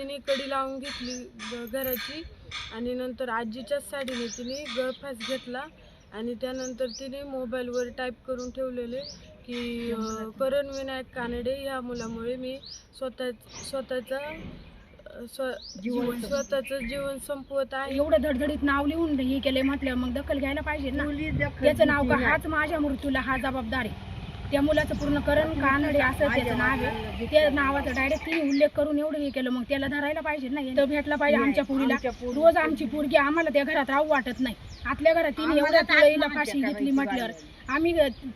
तिने कडी लावून घेतली ग- घराची आणि नंतर आजीच्याच साडीने तिने गळफास घेतला आणि त्यानंतर तिने मोबाईलवर टाईप करून ठेवलेले की अं, करण विनायक कानडे ह्या मुलामुळे मी स्वतः स्वतःचा अं, स्व जीवन स्वतःचं जीवन संपवत आहे. एवढं धडधडीत नाव लिहून हे केले म्हटल्यावर मग दखल घ्यायला पाहिजे ना. त्याचं नाव का हाच माझ्या मृत्यूला हा जबाबदार आहे. त्या मुलाचं पूर्ण करण कानडे असं त्याचं नाव आहे. त्या नावाचा डायरेक्ट तिने उल्लेख करून एवढं हे केलं. मग त्याला धरायला पाहिजे ना तर भेटला पाहिजे आमच्या पुरीला. रोज आमची पोरगी आम्हाला त्या घरात राहू वाटत नाही. आपल्या घरात तिने एवढ्या तुळईला फाशी घेतली म्हटल्यावर. आम्ही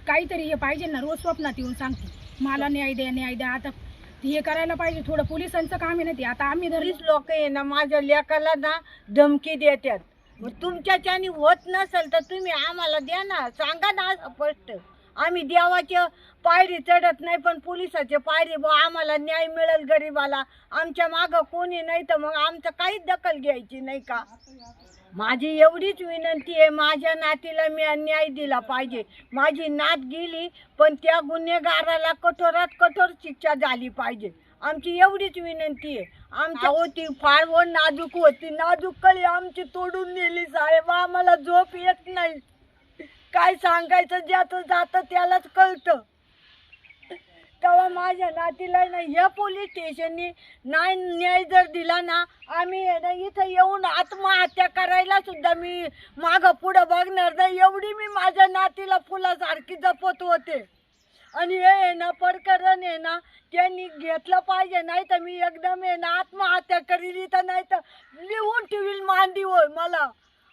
काहीतरी हे पाहिजे ना रोज स्वप्नात येऊन सांगते. मला न्याय द्या न्याय द्या. आता हे करायला पाहिजे. थोडं पोलिसांचं काम आहे ना ते. आता आम्ही धरली. पोलीस लोक आहे ना माझ्या लेकाला ना धमकी देतात. तुमच्याच्यानी होत नसेल तर तुम्ही आम्हाला द्या ना. सांगा ना स्पष्ट. आम्ही देवाच्या पायरी चढत नाही पण पोलिसाचे पायरी बा आम्हाला न्याय मिळेल गरीबाला. आमच्या मागं कोणी नाही तर मग आमचं काहीच दखल घ्यायची नाही का? माझी एवढीच विनंती आहे माझ्या नातीला मी न्याय दिला पाहिजे. माझी नात गेली पण त्या गुन्हेगाराला कठोरात कठोर शिक्षा झाली पाहिजे. आमची एवढीच विनंती आहे. आमच्या होती फार व नाजूक होती. नाजूक कळी आमची तोडून नेली साहेब. आम्हाला झोप येत नाही. काय सांगायचं ज्याचं जातं त्यालाच कळतं. तेव्हा माझ्या नातीला ना या पोलीस स्टेशननी नाही न्याय जर दिला ना आम्ही ना इथं येऊन आत्महत्या करायला सुद्धा मी मागं पुढं बघणार नाही. एवढी मी माझ्या नातीला फुलासारखी जपत होते. आणि हे आहे ना प्रकरण आहे ना त्यांनी घेतलं पाहिजे नाही तर मी एकदम आहे ना आत्महत्या करील इथं नाही तर लिहून ठेवील मांडी होय मला.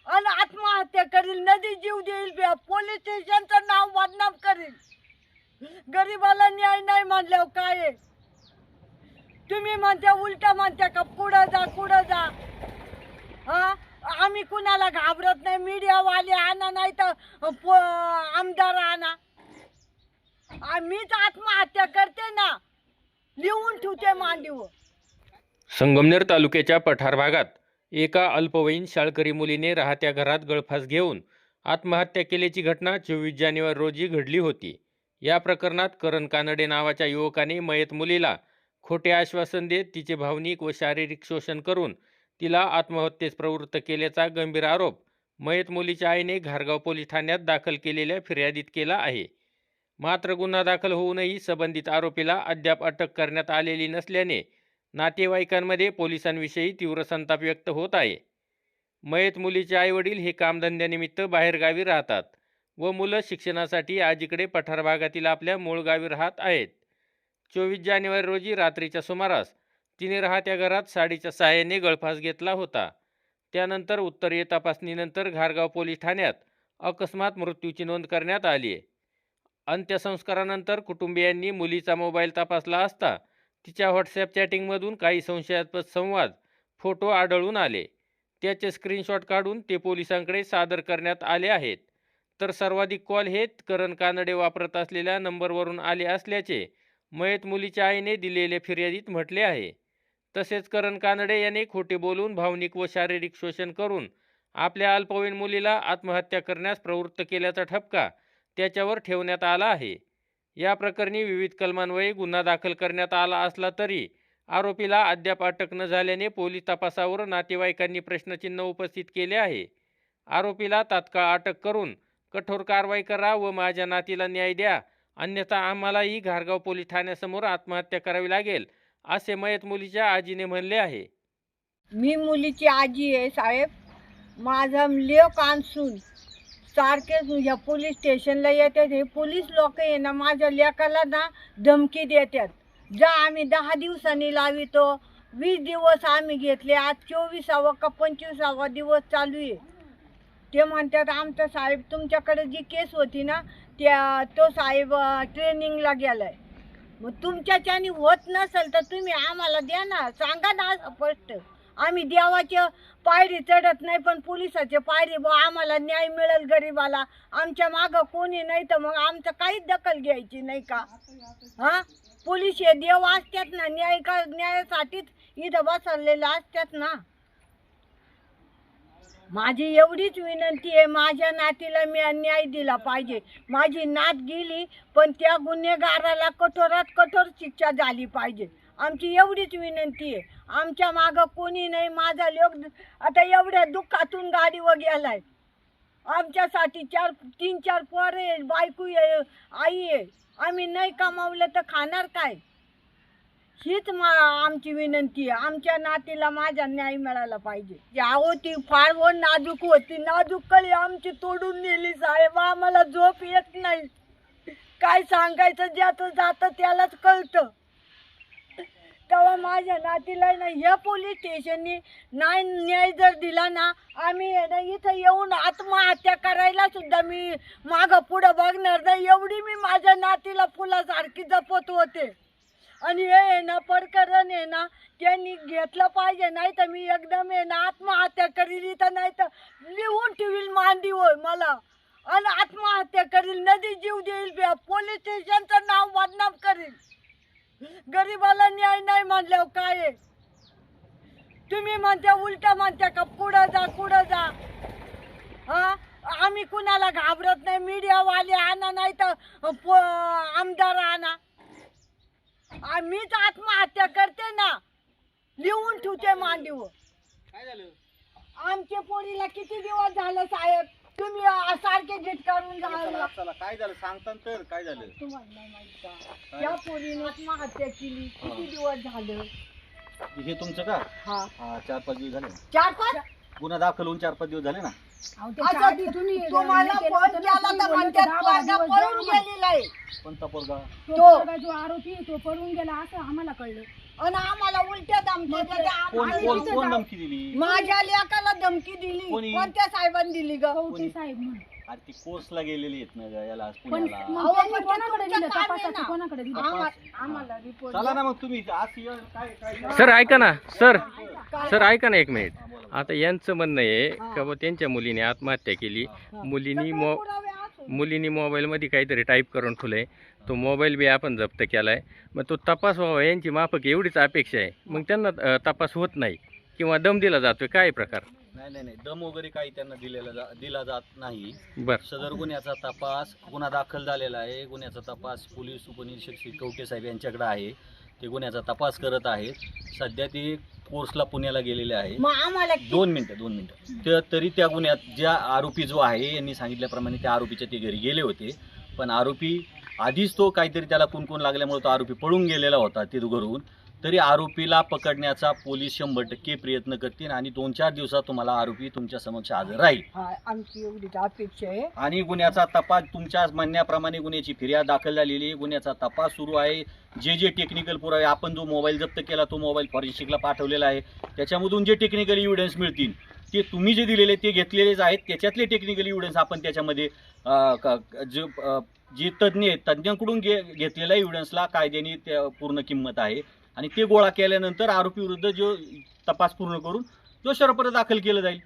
आणि आत्महत्या करील नदी जीव देईल पोलीस स्टेशनचं नाव बदनाम करील. गरीबाला न्याय नाही म्हणल्यावर काय आहे? तुम्ही म्हणता उलटा म्हणता का पुढं जा पुढं जा? हा? आम्ही कुणाला घाबरत नाही मीडियावाले आणा नाही तर प- आमदार आणा. मीच आत्महत्या करते ना? लिहून ठेवते मांडीवर. संगमनेर तालुक्याच्या पठार भागात एका अल्पवयीन शाळकरी मुलीने राहत्या घरात गळफास घेऊन आत्महत्या केल्याची घटना चोवीस जानेवारी रोजी घडली होती. या प्रकरणात करण कानडे नावाच्या युवकाने मयत मुलीला खोटे आश्वासन देत तिचे भावनिक व शारीरिक शोषण करून तिला आत्महत्येस प्रवृत्त केल्याचा गंभीर आरोप मयत मुलीच्या आईने घारगाव पोलीस ठाण्यात दाखल केलेल्या फिर्यादीत केला आहे. मात्र गुन्हा दाखल होऊनही संबंधित आरोपीला अद्याप अटक करण्यात आलेली नसल्याने नातेवाईकांमध्ये पोलिसांविषयी तीव्र संताप व्यक्त होत आहे. मयत मुलीचे आईवडील हे कामधंद्यानिमित्त बाहेरगावी राहतात व मुलं शिक्षणासाठी आजीकडे पठार भागातील आपल्या मूळ गावी राहत आहेत. चोवीस जानेवारी रोजी रात्रीच्या सुमारास तिने राहत्या घरात साडीच्या सहाय्याने गळफास घेतला होता. त्यानंतर उत्तरीय तपासणीनंतर घारगाव पोलीस ठाण्यात अकस्मात मृत्यूची नोंद करण्यात आली आहे. अंत्यसंस्कारानंतर कुटुंबियांनी मुलीचा मोबाईल तपासला असता तिच्या व्हॉट्सॲप चॅटिंगमधून काही संशयास्पद संवाद फोटो आढळून आले. त्याचे स्क्रीनशॉट काढून ते पोलिसांकडे सादर करण्यात आले आहेत. तर सर्वाधिक कॉल हे करण कानडे वापरत असलेल्या नंबरवरून आले असल्याचे मयत मुलीच्या आईने दिलेल्या फिर्यादीत म्हटले आहे. तसेच करण कानडे याने खोटे बोलून भावनिक व शारीरिक शोषण करून आपल्या अल्पवयीन मुलीला आत्महत्या करण्यास प्रवृत्त केल्याचा ठपका त्याच्यावर ठेवण्यात आला आहे. या प्रकरणी विविध कलमांवये गुन्हा दाखल करण्यात आला असला तरी आरोपीला अद्याप अटक न झाल्याने पोलीस तपासावर नातेवाईकांनी प्रश्नचिन्ह उपस्थित केले आहे. आरोपीला तात्काळ अटक करून कठोर कारवाई करा व माझ्या नातीला न्याय द्या. अन्यथा आम्हालाही घारगाव पोलीस ठाण्यासमोर आत्महत्या करावी लागेल असे मयत मुलीच्या आजीने म्हणले आहे. मी मुलीची आजी आहे साहेब. माझा लेक कानसून सारखेच या पोलीस स्टेशनला येतात. हे पोलीस लोक आहे ना माझ्या लेकाला ना धमकी देतात. जा आम्ही दहा दिवसांनी लावितो. वीस दिवस आम्ही घेतले. आज चोवीसावा का पंचवीसावा दिवस चालू आहे. ते म्हणतात आमचा साहेब तुमच्याकडे जी केस होती ना त्या तो साहेब ट्रेनिंगला गेलाय. मग तुमच्याच्यानी होत नसेल तर तुम्ही आम्हाला द्या ना. सांगा ना स्पष्ट. आम्ही देवाच्या पायरी चढत नाही पण पोलिसाचे पायरी बा आम्हाला न्याय मिळेल गरीबाला. आमच्या मागं कोणी नाही तर मग आमचं काहीच दखल घ्यायची नाही का? हा? पोलीस हे देव असतात ना न्याय का न्यायासाठीच इथं बसवलेलं असतात ना. माझी एवढीच विनंती आहे माझ्या नातीला मी न्याय दिला पाहिजे. माझी नात गेली पण त्या गुन्हेगाराला कठोरात कठोर शिक्षा झाली पाहिजे. आमची एवढीच विनंती आहे. आमच्या मागं कोणी नाही माझा लोक आता एवढ्या दुःखातून गाडीवर गेलाय. आमच्यासाठी चार तीन चार पोरं आहे बायको आहे आई आहे. आम्ही नाही कमावलं तर खाणार काय? हीच मा आमची विनंती आहे. आमच्या नातीला माझा न्याय मिळाला पाहिजे. आहो ती फार व नाजूक होती. नाजूक कळी आमची तोडून नेली साहेब. आम्हाला झोप येत नाही. काय सांगायचं ज्याचं जातं त्यालाच कळतं. तेव्हा माझ्या नातीला ना या पोलीस स्टेशननी नाही न्याय जर दिला ना आम्ही ना इथं येऊन आत्महत्या करायला सुद्धा मी मागं पुढं बघणार नाही. एवढी मी माझ्या नातीला फुलासारखी जपत होते. आणि हे आहे ना प्रकरण आहे ना त्यांनी घेतलं पाहिजे नाही तर मी एकदम आहे ना आत्महत्या करील इथं नाही तर लिहून ठेवील मांडी होय मला. आणि आत्महत्या करील नदी जीव देईल पोलीस स्टेशनचं नाव बदनाम करील. गरीबाला न्याय नाही म्हणल्यावर काय आहे? तुम्ही म्हणता उलट म्हणता का पुढं जा पुढं जा. हा? आम्ही कुणाला घाबरत नाही मीडियावाले आणा नाही तर आमदार आणा. आम्हीच आत्महत्या करते ना. लिहून ठेवते मांडीवर. आमच्या पोरीला किती दिवस झालं साहेब? तुम्ही अ, सारखे झिटकारून चला, काय झालं? सांगता तर काय झालं? तुम्हाला नाही माहीत का? त्या पोरीने आत्महत्या केली. किती दिवस झालं? हे तुमचं का? हा. हा चार पाच दिवस झाले. ना चार पाच गुन्हा दाखल होऊन चार पाच दिवस झाले ना? तुम्हाला फोन केला तर म्हणतात पोरगा पळून गेलेला आहे. कोणता पोरगा? तो तो. पोरगा जो आरोपी आहे, तो पळून गेला असं आम्हाला कळलं. आणि आम्हाला उलट्या धमक्या मग देते. कोण आम्ही कोण तिथं कोण जाऊ. धमकी दिली माझ्या लेकाला धमकी दिली कोणी? कोणत्या साहेबांनी दिली ग साहेब म्हणून अरे ती कोर्सला गेलेली आहेत ना ग याला पण पुण्याला मग अहो, त्यांनी पण ते कोणाकडे तुमचं दिलं काम आहे तपासाचं ना. कोणाकडे दिलं आम्हा- हा. आम्हाला रिपोर्ट चला ना मग तुम्ही आज ये- काय काय सर ऐका ना सर? सर ऐका ना एक मिनिट. आता यांचं म्हणणं आहे. का बुवा त्यांच्या मुलीने आत्महत्या केली. मुलीनी सगळे मो पुरावे असून. मुलीनी मोबाईलमध्ये काहीतरी टाईप करून ठेवलंय. तो मोबाईल बी आपण जप्त केलाय. मग तो तपास व्हावा यांची माफक एवढीच अपेक्षा आहे. मग त्यांना तपास होत नाही किंवा दम दिला जातोय काय प्रकार? नाही नाही नाही. दम वगैरे काही त्यांना दिलेला जा- दिला जात नाही. बर. सदर गुन्ह्याचा तपास गुन्हा दाखल झालेला आहे. गुन्ह्याचा तपास पोलीस उपनिरीक्षक श्री कवटे साहेब यांच्याकडे आहे. ते गुन्ह्याचा तपास करत आहेत. सध्या ते कोर्सला पुण्याला गेलेले आहे. दोन मिनटं दोन मिनटं. तर तरी त्या गुन्ह्यात ज्या आरोपी जो आहे यांनी सांगितल्याप्रमाणे त्या आरोपीच्या ते घरी गेले होते. पण आरोपी आधीच तो काहीतरी त्याला कुणकुण लागल्यामुळे तो आरोपी पळून गेलेला होता ते घरून. तरी आरोपीला पकडण्याचा पोलीस शंभर टक्के प्रयत्न करतील आणि दोन चार दिवसात तुम्हाला आरोपी तुमच्या समक्ष हजर राहील. हा, आमची एवढीच अपेक्षा आहे. आणि गुन्ह्याचा तपास तुमच्या म्हणण्याप्रमाणे गुन्ह्याची फिर्याद दाखल झालेली आहे. गुन्ह्याचा तपास सुरू आहे. जे जे टेक्निकल पुरावे आपण जो मोबाईल जप्त केला तो मोबाईल फॉरेन्सिकला पाठवलेला आहे. त्याच्यामधून जे टेक्निकल एव्हिडन्स मिळतील ते तुम्ही जे दिलेले ते घेतलेलेच आहेत. त्याच्यातले टेक्निकल एव्हिडन्स आपण त्याच्यामध्ये जे जे तज्ज्ञ आहेत तज्ज्ञांकडून घे घेतलेल्या एव्हिडन्सला कायद्याने त्या पूर्ण किंमत आहे. आणि ते गोळा केल्यानंतर आरोपी विरुद्ध जो तपास पूर्ण करून दोषारोपत्र दाखल केलं जाईल.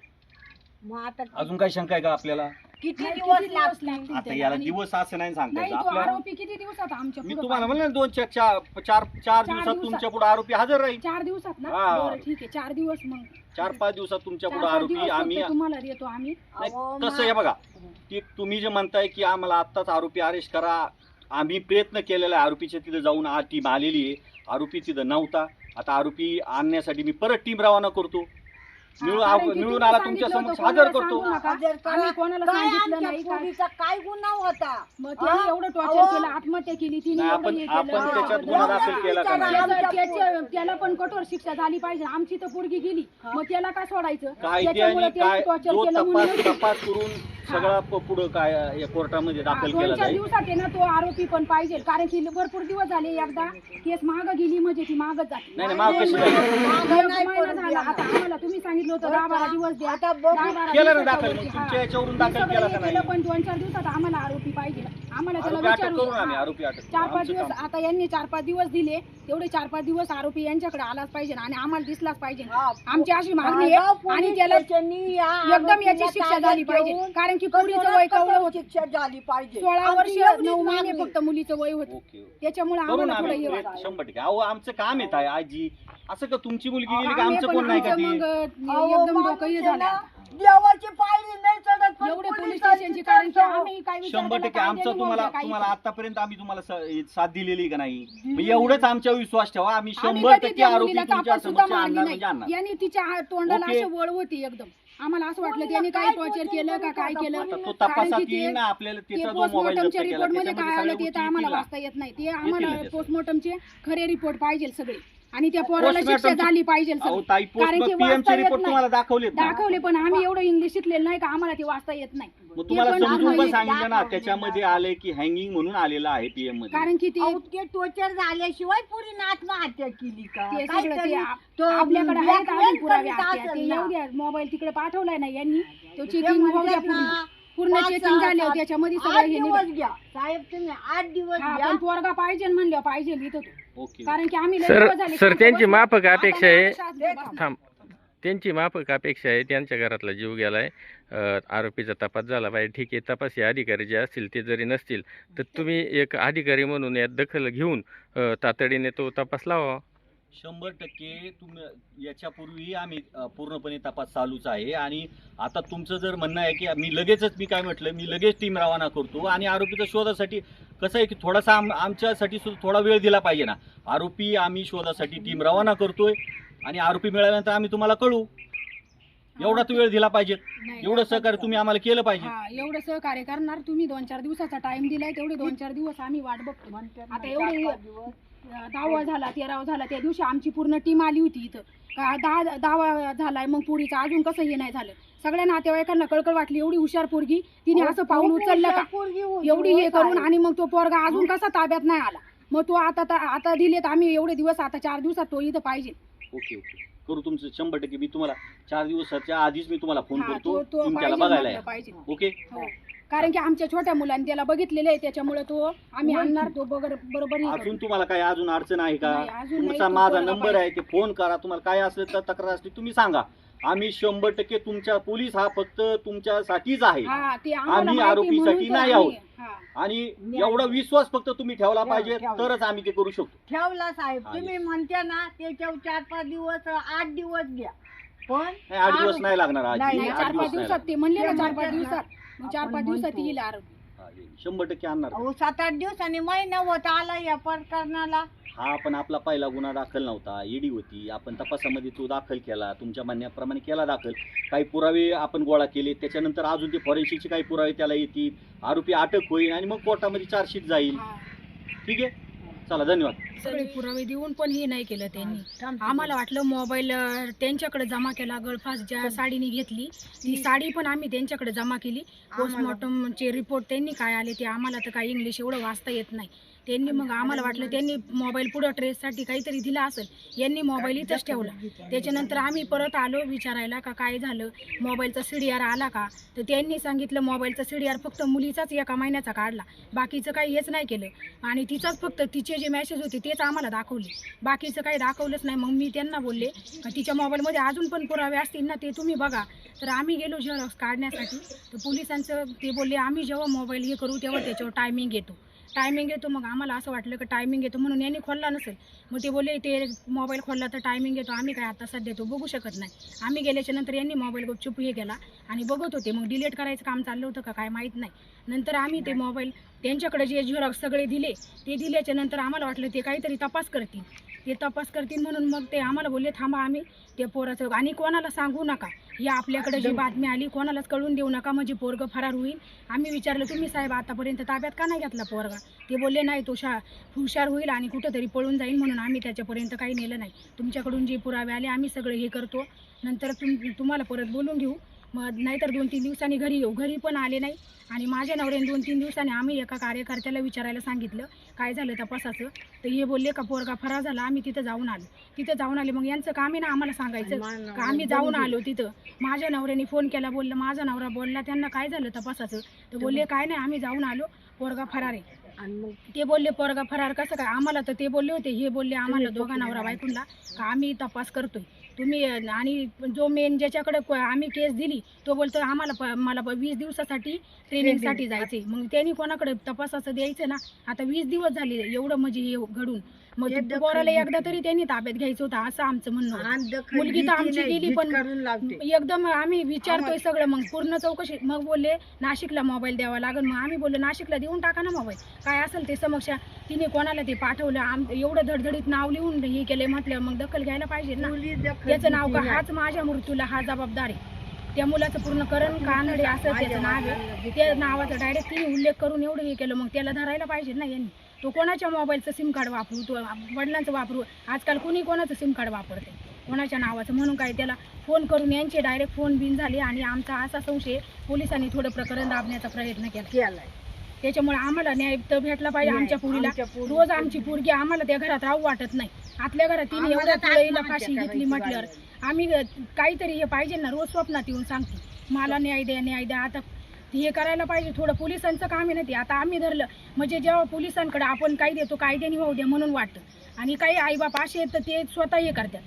मग आता अजून काही शंका आहे का आपल्याला? किती दिवस लागतील लागतील आता त्याला? याला आणि- दिवस असं नाही नाही सांगता तो आपल्या आरोपी किती दिवसात आमच्या मी पुढं तुम्हाला? म्हणलं ना, दोन चार चार चार चार दिवसात दिवसात. तुमच्यापुढे आरोपी हजर राहील. चार दिवसात ना? हा. बरं ठीक आहे. चार दिवस मग. चार पाच दिवसात तुमच्यापुढे आरोपी दिवस आम्ही तुम्हाला देतो आम्ही. नाही, अहो, तसं मा- आहे बघा. की तुम्ही जे म्हणताय की आम्हाला आत्ताच आरोपी अरेस्ट करा. आम्ही प्रयत्न केलेला आहे आरोपीच्या तिथं जाऊन आज टीम आलेली आहे. आरोपी तिथं नव्हता आता आरोपी आणण्यासाठी मी परत टीम रवाना करतो मिळून आला तुमच्या समक्ष हजर कोणाला करतो. आम्ही कोणाला काय सांगितलं आमच्या नाही काय पोरीचा काय गुन्हा होता मग? एवढं टॉर्चर. केलं आत्महत्या केली तिने नाही, एवढं आपण हे आपण केलं. त्याच्यात. गुन्हा दाखल केला का नाही आमच्या त्याचं- त्याच्या- त्याला पण कठोर शिक्षा झाली पाहिजे आमची तर पोरगी गेली. मग त्याला का सोडायचं त्याच्यामुळे काय त्यांनी टॉर्चर जो केलं तपास म्हणून तपास करून सगळा पुढं काय या कोर्टामध्ये दाखल दोन केला चार जाईल? दिवसात आहे ना तो आरोपी पण पाहिजे. कारण की भरपूर दिवस झाले एकदा केस माग गेली म्हणजे ती मागच जाते. नाही नाही माग कशी जाईल? मागं एक नाही महिना पडू झाला. आता आम्हाला तुम्ही सांगितलं होतं दहा बारा दिवस द्या. आता बघू. दहा बारा केलं ना दिवसाच्या दाखल? मग तुमच्या. याच्यावरून हे नाही? केलं पण दोन चार दिवसात आम्हाला आरोपी पाहिजे. आम्हाला त्याला आरोपी अटक विचारू आम्ही हा. आरोपी अटक. चार पाच आमचं दिवस काम. आता यांनी चार पाच दिवस दिले तेवढे चार पाच दिवस आरोपी यांच्याकडे आलाच पाहिजे आणि आम्हाला दिसलाच पाहिजे हा. आमची अशी मागणी आहे आणि पोलीस त्याला स्टेशननी या एकदम याची आरोपीला शिक्षा ताब्यात झाली पाहिजे घेऊन कारण की कठोरात पुरीचं वय कठोर कवलं होतं शिक्षा झाली पाहिजे सोळा आमची वर्ष एवढीच नऊ महिने मागणी. फक्त मुलीचं वय होतं ओके ओके. त्याच्यामुळे आम्हाला थोडं आम्ही हे प्रयत्न वाटतं. शंभर टक्के अहो आमचं काम येत आहे आजी असं का तुमची मुलगी गेली का आम्ही आमचं पण कोण नाही का आमचं ती मग अहो, एकदम डोकं हे माणूस झालं आहे आता. ना, देवाची पायरी नाही चढत पण एवढे पोलीस पोलिसांची स्टेशनची कारण की चर्चा आम्ही काय विचार शंभर केला, टक्के काय आमचा दिली तुम्हाला. आतापर्यंत आम्ही तुम्हाला स- साथ दिलेली का नाही मग एवढंच आमच्यावर विश्वास ठेवा आम्ही आम्ही शंभर कधी टक्के त्या आरोपी मुलीला तुमच्या चापा सुद्धा समक्ष मारली आणणार म्हणजे आणणार नाही यांनी तिच्या हा- तोंडाला ओके. असं वळ होती एकदम आम्हाला असं वाटलं त्यांनी काय टॉर्चर केलं का काय? केलं आता तो कारण तपासात की ते- येईल ना आपल्याला ते त्याचा जो मोबाईल जप्त पोस्टमॉर्टमच्या केला रिपोर्टमध्ये त्याच्यामध्ये काय आलं सगळ्या ते तर गोष्टी आम्हाला येतील ना. वाचता येत नाही ते येतील आम्हाला. पोस्टमॉर्टमचे खरे रिपोर्ट पाहिजे सगळे आणि त्या पोराला शिक्षा झाली पाहिजे अहो कारण की वाचता नाही. दाखवलेत ना दाखवले पण आम्ही एवढं इंग्लिश शिकलेलं नाही का आम्हाला ते वाचता येत नाही मग तुम्हाला पण समजून पण दाखवले. सांगितलं ना दाखवले. त्याच्यामध्ये आले की हँगिंग म्हणून आलेलं आहे पीएममध्ये कारण की ते ते टोचर झाल्याशिवाय पुरी आत्महत्या केली का ते काहीतरी सगळं ते आप- तो आपल्याकडे आहेत blackmail अजून पुरावे करीत आहेत. ते असेल ना. येऊ द्या मोबाईल तिकडे पाठवलाय ना यांनी तो ते चेकिंग होऊ द्या म्हणतात पूर्ण ना, पूर्ण पाच, चेकिंग सहा, झाले सात, त्याच्यामध्ये आठ सगळं हे दिवस निघालं. घ्या. साहेब तुम्ही आठ दिवस हा, घ्या. पण पोरगा पाहिजे म्हणलं पाहिजे इथं तो ओके कारण की आम्ही लय सर- दिवस झाले सर, शांत त्यांची बसलो. माफक अपेक्षा आहे. शांत बसलो. थांब. त्यांची माफक अपेक्षा आहे त्यांच्या घरातला जीव गेलाय. अ, आरोपीचा तपास झाला पाहिजे. ठीक आहे तपासी अधिकारी जे असतील ते जरी नसतील तर तुम्ही एक अधिकारी म्हणून यात दखल घेऊन अ, तातडीने तो तपास लावा शंभर टक्के तुम्ही याच्यापूर्वी आम्ही पूर्णपणे तपास चालूच आहे. आणि आता तुमचं जर म्हणणं आहे की मी लगेचच मी काय म्हटलं मी लगेच टीम रवाना करतो आणि आरोपीच्या शोधासाठी कसं आहे की थोडासा आम आमच्यासाठी सुद्धा थोडा वेळ दिला पाहिजे ना. आरोपी आम्ही शोधासाठी टीम रवाना करतोय आणि आरोपी मिळाल्यानंतर आम्ही तुम्हाला कळू. एवढाच वेळ दिला पाहिजे. एवढं सहकार्य तुम्ही आम्हाला केलं पाहिजे. एवढं सहकार्य करणार तुम्ही दोन चार दिवसाचा टाइम दिलाय तेवढे दोन चार दिवस आम्ही वाट बघतो. आता एवढे दहावा झाला तेरावा झाला त्या दिवशी आमची पूर्ण टीम आली होती इथं. का दहा दहावा झालाय मग पुरीचा अजून कसं हे नाही झालं. सगळ्या नातेवाईकांना कळकळ वाटली एवढी हुशार पोरगी तिने असं पाऊल उचललं का? एवढी हे करून आणि मग तो पोरगा अजून कसा ताब्यात नाही आला. मग तो आता आता दिलेत आम्ही एवढे दिवस आता चार दिवसात तो इथं पाहिजे. Okay okay. करू तुमचं शंभर टक्के. मी तुम्हाला चार दिवसाच्या आधीच मी तुम्हाला फोन हा, करतो. बघायला पाहिजे. ओके? हो. कारण की आमच्या छोट्या मुलांनी त्याला बघितलेलं आहे त्याच्यामुळे तो आम्ही आणणार तो बगर- बरोबर हे अजून करू. तुम्हाला काय अजून अडचण आहे का? नाही, अजून नाही, तुमचा माझा नंबर आहे ते फोन करा. तुम्हाला काय असलं तर तक्रार असली तुम्ही सांगा. आम्ही शंभर टक्के तुमच्या पोलीस हा फक्त तुमच्यासाठीच आहे. हा ते आम्हाला आम्ही माहिती आरोपीसाठी म्हणून तर नाही आम्ही- आहोत. हा. आणि एवढा विश्वास फक्त तुम्ही ठेवला ठेव- पाहिजे. तरच आम्ही ते करू शकतो. ठेवला साहेब तुम्ही. म्हणते ना त्याच्या चार पाच दिवस आठ दिवस घ्या. पण नाही आठ दिवस नाही लागणार नाही, आजी. नाही आठ चार दिवस पाच नाही दिवसात ते म्हणले ना चार पाच दिवसात. मग चार आपण पाच दिवसात म्हणतो. येईल. हा, येईल. शंभर टक्के आणणार. अहो सात आठ दिवसांनी महिना होत आला या प्रकरणाला. हा पण आपला पहिला गुन्हा दाखल नव्हता. ईडी होती. आपण तपासामध्ये तो दाखल केला. तुमच्या म्हणण्याप्रमाणे केला दाखल. काही पुरावे आपण गोळा केले. त्याच्यानंतर अजून ते फॉरेन्सिकचे काही पुरावे त्याला येतील. आरोपी अटक होईल आणि मग कोर्टामध्ये चार्जशीट जाईल. हा. ठीक आहे? चला धन्यवाद. सगळे पुरावे देऊन पण हे नाही केलं त्यांनी. आम्हाला वाटलं मोबाईल अं, त्यांच्याकडे जमा केला गळफास ज्या साडीने घेतली ती साडी पण आम्ही त्यांच्याकडे जमा केली. पोस्टमॉर्टमचे रिपोर्ट त्यांनी काय आले ते आम्हाला तर काही इंग्लिश एवढं वाचता येत नाही. त्यांनी मग आम्हाला वाटलं त्यांनी मोबाईल पुढं ट्रेससाठी काहीतरी दिला असेल. यांनी मोबाईल इथंच ठेवला. त्याच्यानंतर आम्ही परत आलो विचारायला का काय झालं? मोबाईलचा सी डी आर आला का? तर त्यांनी सांगितलं मोबाईलचा सी फक्त मुलीचाच एका महिन्याचा काढला. बाकीचं काही हेच नाही केलं. आणि तिचाच फक्त तिचे जे मेसेज होते तेच आम्हाला दाखवले. बाकीचं काही दाखवलंच नाही. मग मी त्यांना बोलले का तिच्या मोबाईलमध्ये अजून पण पुरावे असतील ना ते तुम्ही बघा. तर आम्ही गेलो झेरॉक्स काढण्यासाठी. तर पोलिसांचं ते बोलले आम्ही जेव्हा मोबाईल हे करू तेव्हा त्याच्यावर टायमिंग येतो. टायमिंग येतो मग आम्हाला असं वाटलं की टायमिंग येतो म्हणून यांनी खोलला नसेल. मग ते बोलले ते मोबाईल खोलला तर टायमिंग येतो. आम्ही काय आता सध्या तो बघू शकत नाही. आम्ही गेल्याच्यानंतर यांनी मोबाईल गुपचूप हे केला आणि बघत होते. मग डिलीट करायचं काम चाललं होतं का काय माहीत नाही. नंतर आम्ही ते मोबाईल त्यांच्याकडे जे झेरॉक्स सगळे दिले ते दिल्याच्या नंतर आम्हाला वाटलं ते काहीतरी तपास करतील. ते तपास करतील म्हणून मग ते आम्हाला बोलले थांबा आम्ही ते पोराचं आणि कोणाला सांगू नका. ही आपल्याकडे जी बातमी आली कोणालाच कळून देऊ नका. म्हणजे पोरगं फरार होईल. आम्ही विचारलं तुम्ही साहेब आतापर्यंत ताब्यात का नाही घेतला पोरगा? ते बोलले नाही तो शा हुशार होईल आणि कुठंतरी पळून जाईल म्हणून आम्ही त्याच्यापर्यंत काही नेलं नाही. तुमच्याकडून जे पुरावे आले आम्ही सगळे हे करतो. नंतर तुम तुम्हाला परत बोलून घेऊ. मग नाहीतर दोन तीन दिवसांनी घरी येऊ. घरी पण आले नाही. आणि माझ्या नवऱ्याने दोन तीन दिवसांनी आम्ही एका कार्यकर्त्याला विचारायला सांगितलं. काय झालं तपासाचं? तर हे बोलले का पोरगा फरार झाला आम्ही तिथं जाऊन आलो. तिथं जाऊन आले. मग यांचं काम आहे ना आम्हाला सांगायचं. का आम्ही जाऊन आलो तिथं. माझ्या नवऱ्याने फोन केला बोललं माझा नवरा बोलला त्यांना काय झालं तपासाचं? तर बोलले काय नाही आम्ही जाऊन आलो. पोरगा फरार आहे. ते बोलले पोरगा फरार कसं काय? आम्हाला तर ते बोलले होते. हे बोलले आम्हाला दोघा नवरा बायकोंना का आम्ही तपास करतोय? तुम्ही आणि जो मेन ज्याच्याकडे आम्ही केस दिली तो बोलतो आम्हाला प- मला प- वीस दिवसासाठी ट्रेनिंगसाठी जायचंय. मग त्यांनी कोणाकडे तपासाचं द्यायचं ना? आता वीस दिवस झाले एवढं म्हणजे हे घडून. मग दखल पोराला. एकदा तरी त्यांनी ताब्यात घ्यायचं होतं असं आमचं म्हणणं होतं. आणि दखल मुलगी तर आमची नाही, गेली पण लावते. एकदम आम्ही विचारतोय सगळं मग पूर्ण चौकशी मग बोलले नाशिकला मोबाईल द्यावा लागेल. मग आम्ही बोललो नाशिकला देऊन टाका ना मोबाईल काय असेल ते समक्ष तिने कोणाला ते पाठवलं? आम एवढं धडधडीत नाव लिहून हे केले म्हटलं मग दखल घ्यायला पाहिजे ना. त्याचं नाव का? हाच माझ्या मृत्यूला हा जबाबदार आहे. त्या मुलाचं पूर्ण करण कानडे असं त्याचं नाव आहे. त्या नावाचा डायरेक्ट तिने उल्लेख करून एवढं हे केलं मग त्याला धरायला पाहिजे ना यांनी. तो कोणाच्या मोबाईलचं सिम कार्ड वापरू तो वडिलांचं वापरू? आजकाल कुणी कोणाचं सिम कार्ड वापरते कोणाच्या नावाचं? म्हणून काय त्याला फोन करून यांचे डायरेक्ट फोन बिन झाले आणि आमचा असा संशय पोलिसांनी थोडं प्रकरण दाबण्याचा प्रयत्न केला. त्याच्यामुळे आम्हाला न्याय तर भेटला पाहिजे. आमच्या पुरीला. रोज आमची पोरगी आम्हाला त्या घरात राहू वाटत नाही. आतल्या घरात तिने एवढ्या तुळईला फाशी घेतली म्हटल्यावर. आम्ही काहीतरी हे पाहिजे ना रोज स्वप्नात येऊन सांगते. मला न्याय द्या न्याय द्या. आता हे करायला पाहिजे थोडं पोलिसांचं काम आहे ना ते. आता आम्ही धरलं म्हणजे जेव्हा पोलिसांकडे आपण काही देतो कायद्याने होऊ द्या म्हणून वाटतं. आणि काही आईबाप असे आहेत तर ते स्वतः हे करतात.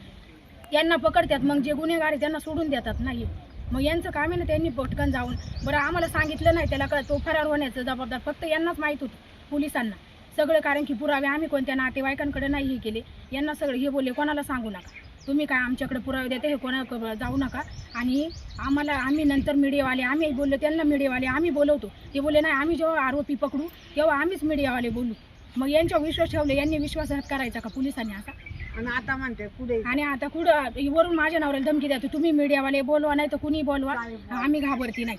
यांना पकडतात मग जे गुन्हेगार आहे त्यांना सोडून देतात नाही मग यांचं काम आहे ना त्यांनी पटकन जाऊन. बरं आम्हाला सांगितलं नाही त्याला का तो फरार होण्याचं जबाबदार. फक्त यांनाच माहीत होतं पोलिसांना. सगळं कारण की पुरावे आम्ही कोणत्या नातेवाईकांकडे नाही हे केले. यांना सगळं हे बोलले कोणाला सांगू नका. तुम्ही काय आमच्याकडे पुरावे देते हे कोणा जाऊ नका. आणि आम्हाला आम्ही नंतर मीडियावाले आम्ही बोललो त्यांना मीडियावाले आम्ही बोलवतो. ते बोलले नाही आम्ही जेव्हा आरोपी पकडू तेव्हा आम्हीच मीडियावाले बोलू. मग यांच्यावर विश्वास ठेवले यांनी विश्वासघात करायचा का पोलिसांनी असा? आणि आता म्हणते पुढे आणि आता कुठं वरून माझ्या नवऱ्याला धमकी द्या तुम्ही मीडियावाले बोलवा नाही तर कुणी बोलवा? आम्ही घाबरती नाही.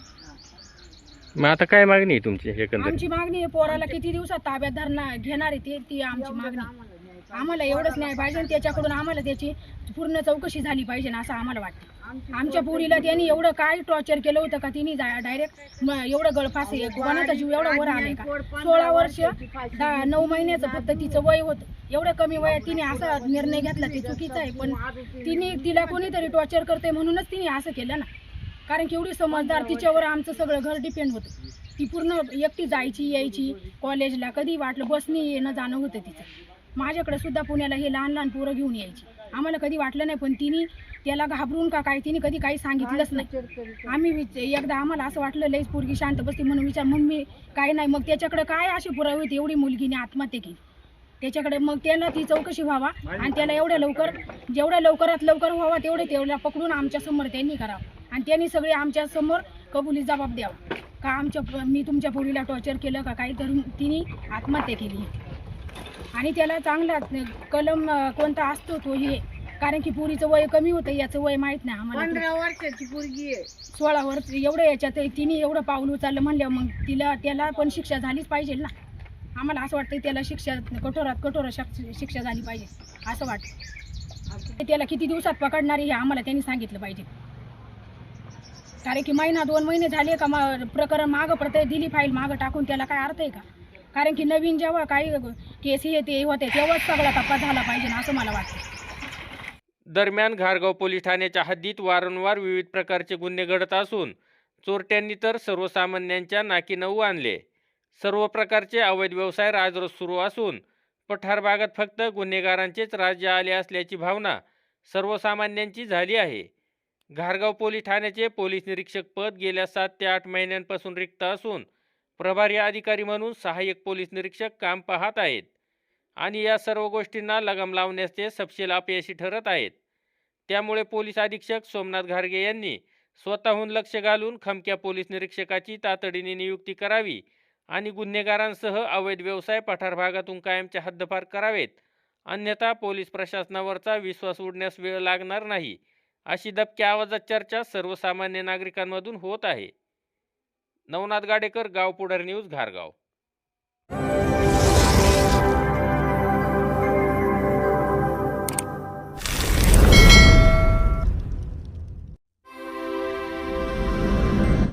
मग आता काय मागणी आहे तुमची एकंदरीत? आमची मागणी आहे पोराला किती दिवसात ताब्यात धरणार घेणार आहे ते ती आमची मागणी. आम्हाला एवढंच न्याय पाहिजे आणि त्याच्याकडून आम्हाला त्याची पूर्ण चौकशी झाली पाहिजे ना असं आम्हाला वाटतं. आमच्या पोरीला त्यांनी एवढं काय टॉर्चर केलं होतं का तिने डायरेक्ट एवढं गळफास कोणाचा जीव एवढा वर आलाय का? सोळा वर्ष दहा नऊ महिन्याचं फक्त तिचं वय होतं. एवढं कमी वयात तिने असा निर्णय घेतला ते चुकीचं आहे. पण तिने तिला कोणीतरी टॉर्चर करते म्हणूनच तिने असं केलं ना. कारण की एवढी समजदार तिच्यावर आमचं सगळं घर डिपेंड होतं. ती पूर्ण एकटी जायची यायची कॉलेजला कधी वाटलं बसनी येणं जाणं होतं तिचं. माझ्याकडे सुद्धा पुण्याला हे लहान लहान पोरं घेऊन यायची. आम्हाला कधी वाटलं नाही पण तिने त्याला घाबरून का काय? तिने कधी काही सांगितलंच नाही. आम्ही विच- एकदा आम्हाला असं वाटलं लईच पोरगी शांत बसती म्हणून विचार मम्मी काय नाही मग त्याच्याकडे काय अशी पुरावे होती? एवढी मुलगीने आत्महत्या केली. त्याच्याकडे मग त्याला ती चौकशी व्हावा आणि त्याला एवढ्या लवकर जेवढ्या लवकरात लवकर व्हावा तेवढे तेवढ्या पकडून आमच्यासमोर त्यांनी करावं. आणि त्यांनी सगळे आमच्यासमोर कबुली जबाब द्यावा. का आमच्या मी तुमच्या पोरीला टॉर्चर केलं का काही तर तिने आत्महत्या केली. आणि त्याला चांगला कलम अं, कोणता असतो तो हे कारण की पुरीचं वय कमी होतं याचं वय माहीत नाही आम्हाला. पंधरा वर्षाची पोरगी आहे. सोळा वर्ष एवढं याच्यात तिने एवढं पाऊल उचललं म्हणल्यावर मग तिला त्याला पण शिक्षा झालीच पाहिजे ना. आम्हाला असं वाटतं त्याला शिक्षा कठोरात कठोर शक- शिक्षा झाली पाहिजे असं वाटतं त्याला किती दिवसात पकडणार हे आम्हाला त्यांनी सांगितलं पाहिजे. कारण की महिना दोन महिने झाले का मग प्रकरण मागं प्रत दिली फाईल मागं टाकून त्याला काय अर्थ आहे का? कारण की नवीन जेव्हा काही केस हे ते होते तेव्हाच सगळा तपास झाला पाहिजे ना असं मला वाटतं दरम्यान घारगाव पोलीस ठाण्याच्या हद्दीत वारंवार विविध प्रकारचे गुन्हे घडत असून चोरट्यांनी तर सर्वसामान्यांच्या नाकी नऊ आणले. सर्व प्रकारचे अवैध व्यवसाय राजरोज सुरू असून पठार भागात फक्त गुन्हेगारांचेच राज्य आले असल्याची भावना सर्वसामान्यांची झाली आहे. घारगाव पोलीस ठाण्याचे पोलीस निरीक्षक पद गेल्या सात ते आठ महिन्यांपासून रिक्त असून प्रभारी अधिकारी म्हणून सहाय्यक पोलीस निरीक्षक काम पाहत आहेत. आणि या सर्व गोष्टींना लगाम लावण्यास ते सपशेल अपयशी ठरत आहेत. त्यामुळे पोलीस अधीक्षक सोमनाथ घारगे यांनी स्वतःहून लक्ष घालून खमक्या पोलीस निरीक्षकाची तातडीने नियुक्ती करावी आणि गुन्हेगारांसह अवैध व्यवसाय पठार भागातून कायमचे हद्दपार करावेत. अन्यथा पोलीस प्रशासनावरचा विश्वास उडण्यास वेळ लागणार नाही अशी दबक्या आवाजात चर्चा सर्वसामान्य नागरिकांमधून होत आहे. नवनाथ गाडेकर गाव पुढारी न्यूज घारगाव.